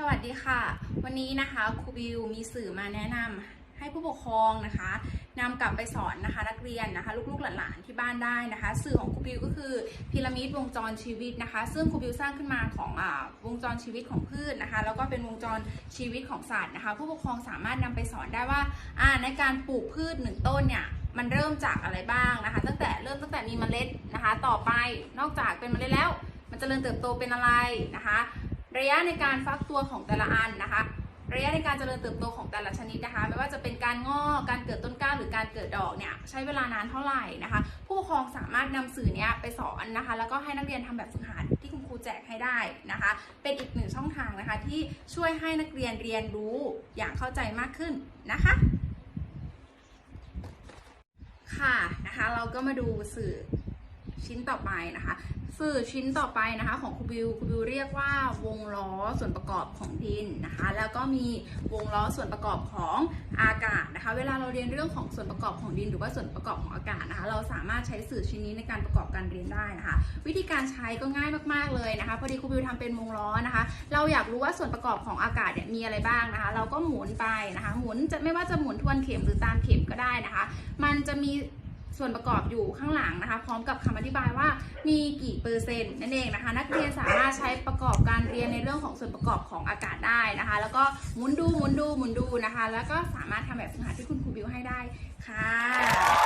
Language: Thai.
สวัสดีค่ะ วันนี้นะคะครูบิวมีสื่อมาแนะนำให้ผู้ปกครองนะคะนำกลับไปสอนนะคะนักเรียนนะคะ ลูกๆหลานๆที่บ้านได้นะคะ สื่อของครูบิวก็คือพีระมิดวงจรชีวิตนะคะ ซึ่งครูบิวสร้างขึ้นมาของอาวงจรชีวิตของพืชนะคะ แล้วก็เป็นวงจรชีวิตของสัตว์นะคะ ผู้ปกครองสามารถนำไปสอนได้ว่าอ่าในการปลูกพืชหนึ่งต้นเนี่ยมันเริ่มจากอะไรบ้างนะคะ ตั้งแต่เริ่มตั้งแต่มีเมล็ดนะคะ ต่อไปนอกจากเป็นเมล็ดแล้ว มันจเจริญเติบโตเป็นอะไรนะคะ ระยะในการฟักตัวของแต่ละอันนะคะ ระยะในการเจริญเติบโตของแต่ละชนิดนะคะ ไม่ว่าจะเป็นการงอกการเกิดต้นกล้าหรือการเกิดดอกเนี่ยใช้เวลานานเท่าไหร่นะคะ ผู้ปกครองสามารถนำสื่อเนี้ยไปสอนนะคะ แล้วก็ให้นักเรียนทำแบบฝึกหัดที่คุณครูแจกให้ได้นะคะ เป็นอีกหนึ่งช่องทางนะคะ ที่ช่วยให้นักเรียนเรียนรู้อย่างเข้าใจมากขึ้นนะคะค่ะนะคะเราก็มาดูสื่อ ชิ้นต่อไปนะคะ สื่อชิ้นต่อไปนะคะ ของครูบิวครูบิวเรียกว่าวงล้อส่วนประกอบของดินนะคะ แล้วก็มีวงล้อส่วนประกอบของอากาศนะคะ เวลาเราเรียนเรื่องของส่วนประกอบของดิน หรือว่าส่วนประกอบของอากาศนะคะ เราสามารถใช้สื่อชิ้นนี้ในการประกอบการเรียนได้นะคะ วิธีการใช้ก็ง่ายมากๆเลยนะคะพอดีครูบิวทำเป็นวงล้อนะคะ เราอยากรู้ว่าส่วนประกอบของอากาศเนี่ยมีอะไรบ้างนะคะ เราก็หมุนไปนะคะ หมุนจะไม่ว่าจะหมุนทวนเข็มหรือตามเข็มก็ได้นะคะ มันจะมี ส่วนประกอบอยู่ข้างหลังนะคะ พร้อมกับคำอธิบายว่ามีกี่เปอร์เซ็นต์นั่นเองนะคะ นักเรียนสามารถใช้ประกอบการเรียนในเรื่องของส่วนประกอบของอากาศได้นะคะ แล้วก็หมุนดูหมุนดูหมุนดูนะคะ แล้วก็สามารถทำแบบฝึกหัดที่คุณครูบิวให้ได้ค่ะ